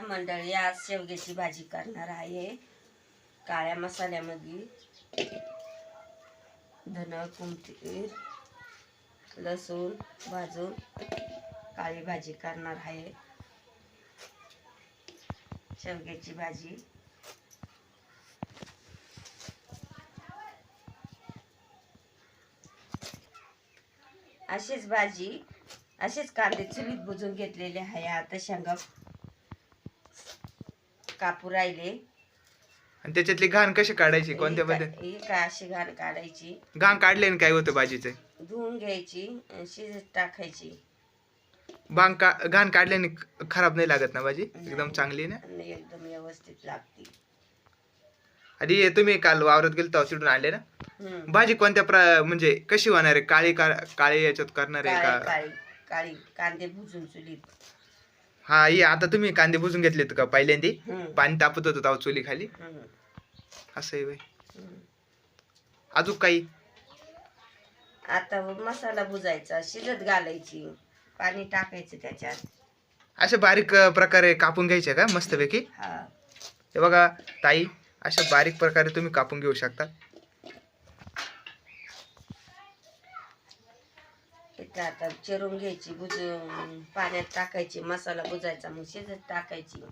मंडळी आज शेवग्याची भाजी करणार आहे. काळ्या मसाल्यामध्ये धन कुंतीर लसूण भाजून काळी भाजी करणार आहे. शेवग्याची भाजी. अशीच भाजी असेच कांदे चुलीत बुजून घेतलेले आहे. आता शेंगा कापू राहिले. आणि त्याच्यातली घाण कशी काढायची? कोणत्या का- पद्धत ही काय अशी घाण काढायची? घाण काढले काय होतं भाजीचे? धुवून घ्यायची आणि शिजत टाकायची. भांग का घाण काढल्याने खराब नाही लागत ना भाजी? एकदम चांगली ना? आणि एकदम व्यवस्थित लागते. आणि हे तुम्ही काल वावरात गेलो तेव्हा तिथून आणले ना? हम्म. भाजी कोणत्या प्र म्हणजे कशी होणार आहे? काळी का काळी याच्यात करणार आहे काळी का काळी काळी कांदे भुजून चुलीत. हा ये आता तुम्ही कांदे बुजून घेतलेत का पहिल्यांदी हम्म. पाणी तापत होतं तेव्हा चुली खाली हम्म. असं आहे. हम्म. अजून काही आता मसाला भुजायचा शिजत घालायची पाणी टाकायचं त्याच्यात अशा बारीक अं, प्रकारे कापून घ्यायचे का मस्तपैकी हा हे बघा ताई अशा बारीक प्रकारे तुम्ही कापून घेऊ शकता इथं आता चिरून घ्यायची बुजून पाण्यात टाकायची मसाला बुजायचा मग शिजत टाकायची.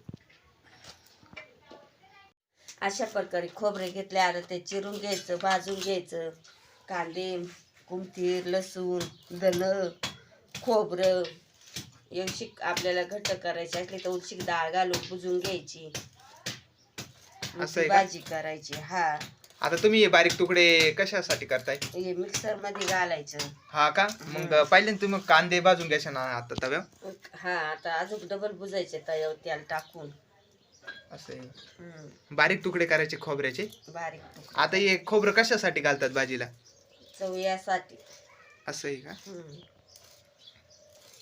अशा प्रकारे खोबरे घेतले आता ते चिरून घ्यायचं भाजून घ्यायचं. कांदे कुंथीर लसूण दल खोबरं एवढी आपल्याला घट्ट करायची असली तर उलशी डाळ घालून बुजून घ्यायची. का? भाजी करायची हा. आता तुम्ही हे बारीक तुकडे कशासाठी करताय? हे मिक्सरमध्ये घालायचं. हा का? मग पहिल्यांदा तुम्ही कांदे भाजून घ्यायचे ना आता तव्या हा आता अजून डबल बुजायचे तयावर त्याला टाकून. असं. हम्म, बारीक तुकडे करायचे खोबऱ्याचे? बारीक तुकडे. आता हे खोबरं कशासाठी घालतात भाजीला? चव यासाठी. असं आहे का? हम्म.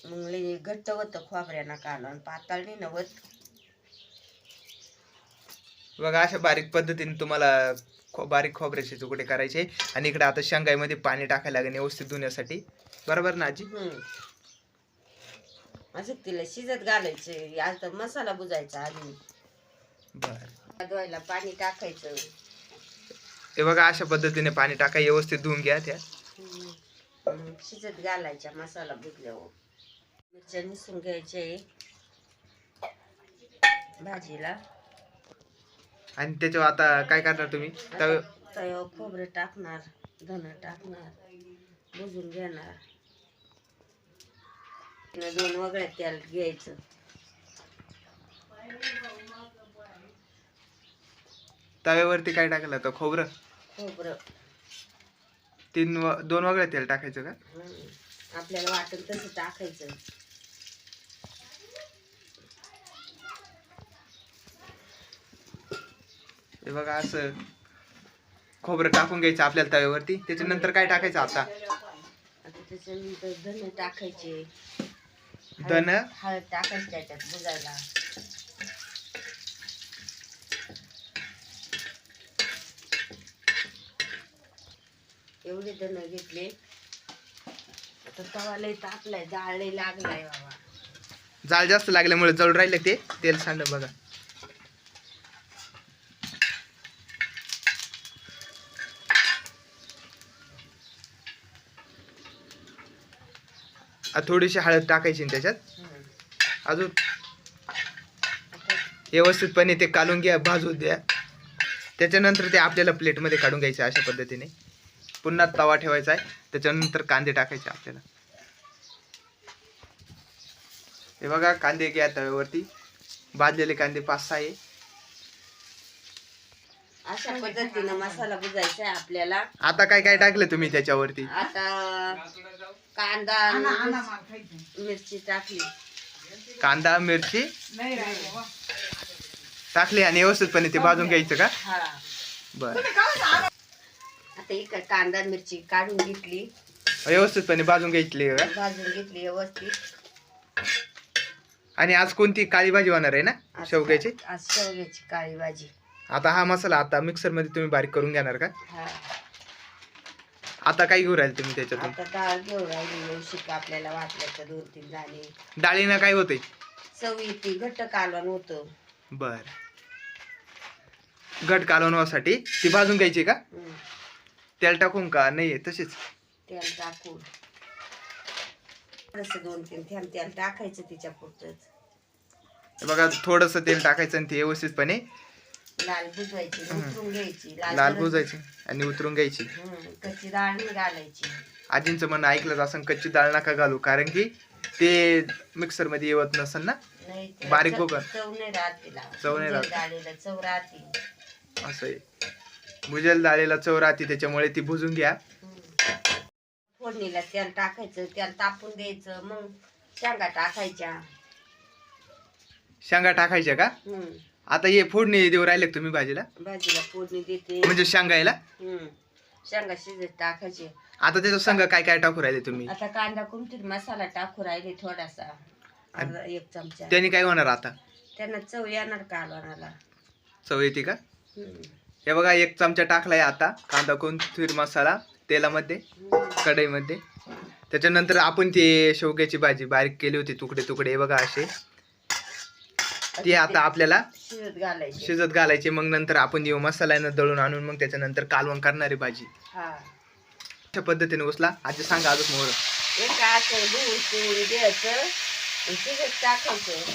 मग लई घट्ट होतं खोबऱ्यानं काढून पातळ नाही नवत बघा अशा बारीक पद्धतीने तुम्हाला खो बारीक खोबऱ्याचे तुकडे करायचे आणि इकडे आता शेंगाईमध्ये पाणी टाकायला लागेल व्यवस्थित धुण्यासाठी. बरोबर ना आजी? असं तिला शिजत घालायचं. आता मसाला बुजायचा आधी. बर. धुवायला पाणी टाकायचं. हे बघा अशा पद्धतीने पाणी टाका व्यवस्थित धुवून घ्या त्या. हम्म. शिजत घालायचा मसाला बुजल्यावर. मिरच्या निसून घ्यायचे. भाजीला. आणि त्याच्यावर आता काय करणार तुम्ही? तव तव्यावर खोबरं टाकणार धन टाकणार बुजून घेणार. दोन वगळ्या तेल घ्यायचं. तव्यावरती काय टाकलं तर खोबरं? खोबरं. तीन व दोन वगळ्या तेल टाकायचं का? हं. आपल्याला वाटेल तसं टाकायचं. हे बघा असं खोबरं टाकून घ्यायचं आपल्याला तव्यावरती. त्याच्यानंतर काय टाकायचं आता? आता त्याच्यानंतर धन टाकायचे. धन? हळद टाकायची त्याच्यात बुजायला. एवढे धन घेतले. आता तवा लय तापलाय जाळ लय लागलाय बाबा. जाळ जास्त लागल्यामुळे जळून राहिले ते. तेल सांडलं बघा. आ, थोडीशी हळद टाकायची ना त्याच्यात. अजून व्यवस्थितपणे ते काढून घ्या भाजू द्या. त्याच्यानंतर ते आपल्याला प्लेटमध्ये काढून घ्यायचे अशा पद्धतीने. पुन्हा तवा ठेवायचा आहे. त्याच्यानंतर कांदे टाकायचे आपल्याला. हे बघा कांदे घ्या तव्यावरती. भाजलेले कांदे पाच सहा आहे. अशा पद्धतीनं मसाला बुजायचा आहे आपल्याला. आता काय काय टाकलं तुम्ही त्याच्यावरती? आता कांदा आणि मिरची टाकली. कांदा मिरची? टाकली आणि व्यवस्थितपणे ते भाजून घ्यायचं का? हा. बर. आता इकडे कांदा मिरची काढून घेतली. व्यवस्थितपणे भाजून घ्यायची का? भाजून घेतली व्यवस्थित. आणि आज कोणती काळी भाजी होणार आहे ना? आज शेवग्याची? आज शेवग्याची काळी भाजी. आता हा मसाला आता मिक्सरमध्ये तुम्ही बारीक करून घेणार का? हा. आता काय घेऊ राहील तुम्ही त्याच्यातून? आता डाळ घेऊ राहिली येऊ शिका आपल्याला वाटलं तर दोन तीन झाले. डाळीनं काय होतंय? चव येते घट्ट कालवण होतं. बर. घट कालवण्यासाठी ती भाजून घ्यायची का? हं. तेल टाकून का? नाही तशीच. तेल टाकून. थोडंसं दोन तीन थेंब तेल टाकायचं तिच्या पुरतच हे बघा थोडस तेल टाकायचं आणि ते व्यवस्थितपणे लाल बुजवायची. उतरून घ्यायची. लाल गरज- भुजायची आणि उतरून घ्यायची. कच्ची डाळ नाही घालायची. आजींचं म्हणणं ऐकलं असं कच्ची डाळ नका घालू कारण की ते मिक्सरमध्ये येवत नसेल ना? नाही बारीक चव- बघा. चव नाही राहत तिला. चव नाही राहत. भुजल डाळीला चव राहते. असं आहे. भुजल डाळीला चव राहते त्याच्यामुळे ती भुजून घ्या. फोडणीला तेल टाकायचं तेल तापून द्यायचं मग शेंगा टाकायच्या. शेंगा टाकायच्या का. आता हे फोडणी देऊ राहिले का तुम्ही भाजीला? भाजीला फोडणी देते. म्हणजे शेंगायला. शेंगा शिजत टाकायचे. आता त्याचं संग काय काय टाकू राहिले तुम्ही? आता कांदा कुमटीत मसाला टाकू राहिले थोडासा. अर्धा एक चमचा. त्याने काय होणार आता? त्यांना चव येणार कालवणाला चव येते का? हं. हे बघा एक चमचा टाकलाय आता कांदा कोथिंबीर मसाला तेलामध्ये. कढईमध्ये. त्याच्यानंतर आपण ते शेवग्याची भाजी बारीक केली होती तुकडे तुकडे हे बघा असे. ती आता आपल्याला शिजत घालायचे. शिजत घालायची. मग नंतर आपण येऊ मसाल्यानं दळून आणून मग त्याच्यानंतर कालवण करणारी भाजी. हा. अशा पद्धतीने उचला आजी सांगा अजून मोर एक असं धुवून पिळून द्यायचं आणि शिजत टाकायचं.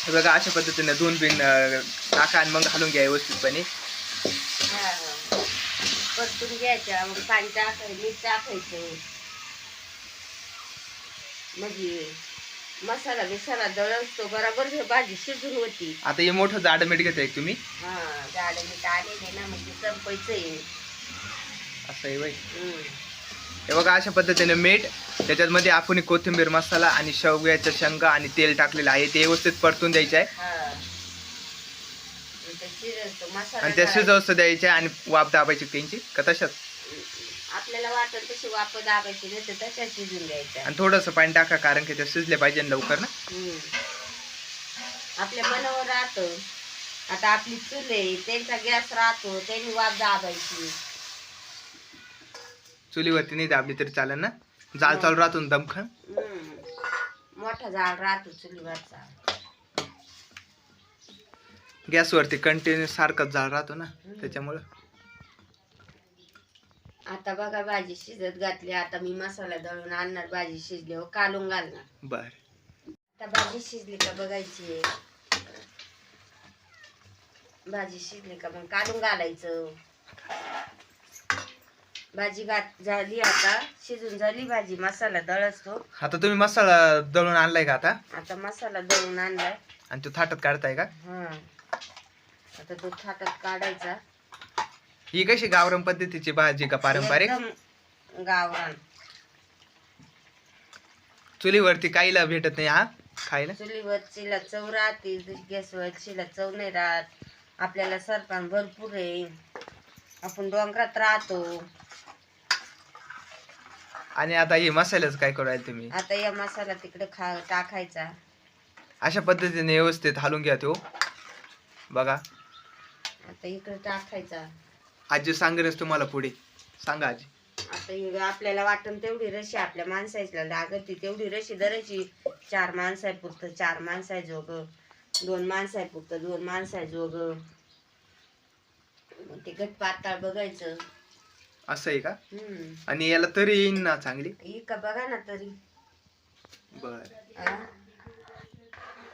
हे बघा अशा पद्धतीने दोन बिन टाका आणि मग घालून घ्या व्यवस्थितपणे. हा. परतून घ्यायच्या. मग पाणी टाकायचं मीठ टाकायचं. म्हणजे मसाला बिसाला दळतो बरोबर हे भाजी शिजून होती. आता हे मोठं जाड मीठ घेताय तुम्ही? हा गाडं मीठ आलेले ना म्हणजे संपायचं आहे. असं आहे बाई हम्म. हे बघा अशा पद्धतीने मीठ त्याच्यामध्ये आपण कोथिंबीर मसाला आणि शेवग्याच्या शेंगा आणि तेल टाकलेलं आहे ते व्यवस्थित परतून द्यायचे आहे. हा. आणि ते त्या. शिजवस्त द्यायचे आणि वाफ दाबायची त्यांची. का तशाच? आपल्याला वाटत तशी वाप दाबायची नाही तर तशा शिजून द्यायच्या आणि थोडंसं पाणी टाका कारण की ते शिजले पाहिजे ना लवकर ना. हम्म. आपल्या मनावर राहतं. आता आपली चूल आहे त्यांचा गॅस राहतो त्यांनी वाप दाबायची चुलीवरती नाही दाबली तरी चालेल ना? जाळ चालू राहतो ना दमखण हम्म. मोठा झाड राहतो चुलीवरचा. गॅसवरती कंटिन्यू सारखंच जाळ राहतो ना त्याच्यामुळं. आता बघा भाजी शिजत घातली. आता मी मसाला दळून आणणार भाजी शिजली. हो कालून घालणार. बर. आता भाजी शिजली का बघायची. भाजी शिजली का मग काढून घालायचं. भाजी घात झाली आता. शिजून झाली भाजी. मसाला दळसतो आता तुम्ही मसाला दळून आणलाय का आता? आता मसाला दळून आणलाय. आणि तो थाटात काढताय का? हा. आता तो थाटात काढायचा. ही कशी गावरान पद्धतीची भाजी का पारंपरिक? एकदम गावरान. चुलीवरती काहीला भेटत नाही हा? खायला? चुलीवरचीला चव राहते गॅसवरचीला चव नाही राहत. आपल्याला सरपण भरपूर आहे. आपण डोंगरात राहतो. आणि आता हे मसाल्याचं काय करू राहिले तुम्ही? आता या मसाला तिकडे खा टाकायचा. अशा पद्धतीने व्यवस्थित हालून घ्या तो. बघा. आता इकडे टाकायचा. आजी सांगेनच तुम्हाला पुढे. सांगा आजी. आता हे आपल्याला वाटण तेवढी रशी आपल्या माणसायला लागत तेवढी रशी धरायची. चार माणसाय पुरतं चार माणसाय जोग दोन माणसाय पुरतं दोन माणसाय जोग. मग ते घट पाताळ बघायचं. असं आहे का? हम्म. आणि याला तरी येईन ना चांगली? ही का बघा ना तरी. बर. आ?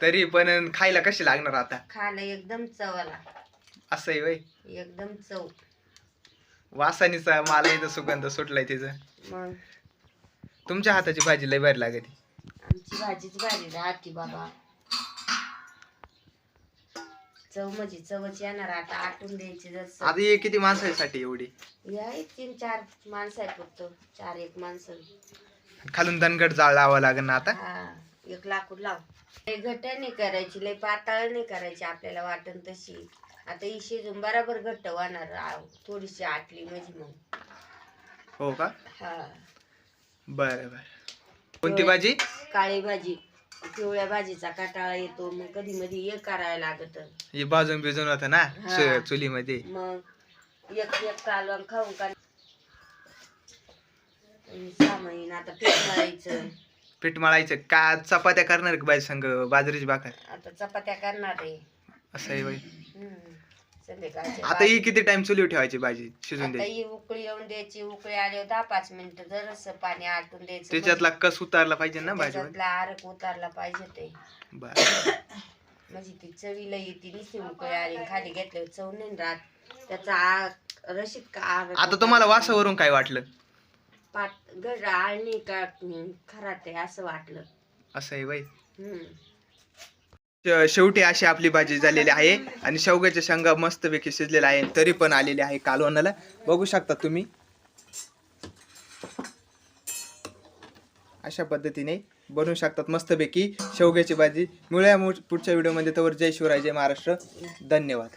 तरी पण खायला कशी लागणार आता? खायला एकदम चवाला असं आहे वय. एकदम चव. वासानीचा मला इथं सुगंध सुटलाय तिचं. मग? तुमच्या हाताची भाजी लय भारी लागते. आमची भाजीच राहते बाबा. चव म्हणजे चवच येणार आता आटून द्यायची आता हे किती माणसासाठी एवढी? या एक तीन चार माणसं आहे फक्त चार एक माणसं. खालून दणगट जाळ लावा लागेल ना आता? हा एक लाकूड लाव. लय घट्ट नाही करायची लय पातळ नाही करायची आपल्याला वाटण तशी. आता ही शिजून बराबर घट्ट होणार आ- थोडीशी आटली म्हणजे मग. हो का? हा. बर बर. कोणती भाजी? काळी भाजी. पिवळ्या भाजीचा काटाळा येतो मग कधी मध्ये हे करायला लागत. हे भाजून बिजून होतं ना हा. चु- चुलीमध्ये. मग एक एक कालवण खाऊन का सहा महिने आता पीठ मळायचं. पीठ मळायचं का? चपात्या करणार का बाई संग बाजरीची भाकर? आता चपात्या करणार आहे. असं आहे बाई. संध्याकाळची आता ही किती टाइम चुलीवर ठेवायची भाजी? शिजून आता द्यायची. ही उकळी येऊन द्यायची. उकळी आल्यावर दहा पाच मिनिटं जरस पाणी आटून द्यायचं. त्याच्यातला कस उतारला पाहिजे ना भाजी त्याच्यातला आरक उतारला पाहिजे ते. बर. म्हणजे ती चवीला येते नुसती उकळी आली खाली घेतल्यावर चव नाही राहत. त्याचा आ- रशीद का आरक आता तुम्हाला वासावरून काय वाटलं? पाट गड आळणी का खराट आहे असं वाटलं. असं आहे बाई हम्म. शेवटी अशी आपली भाजी झालेली आहे आणि शेवग्याच्या शेंगा मस्तपैकी शिजलेला आहे तरी पण आलेली आहे कालवणाला. बघू शकता तुम्ही. अशा पद्धतीने बनवू शकतात मस्तपैकी शेवग्याची भाजी. मिळूया पुढच्या व्हिडिओमध्ये तर जय शिवराय जय महाराष्ट्र. धन्यवाद.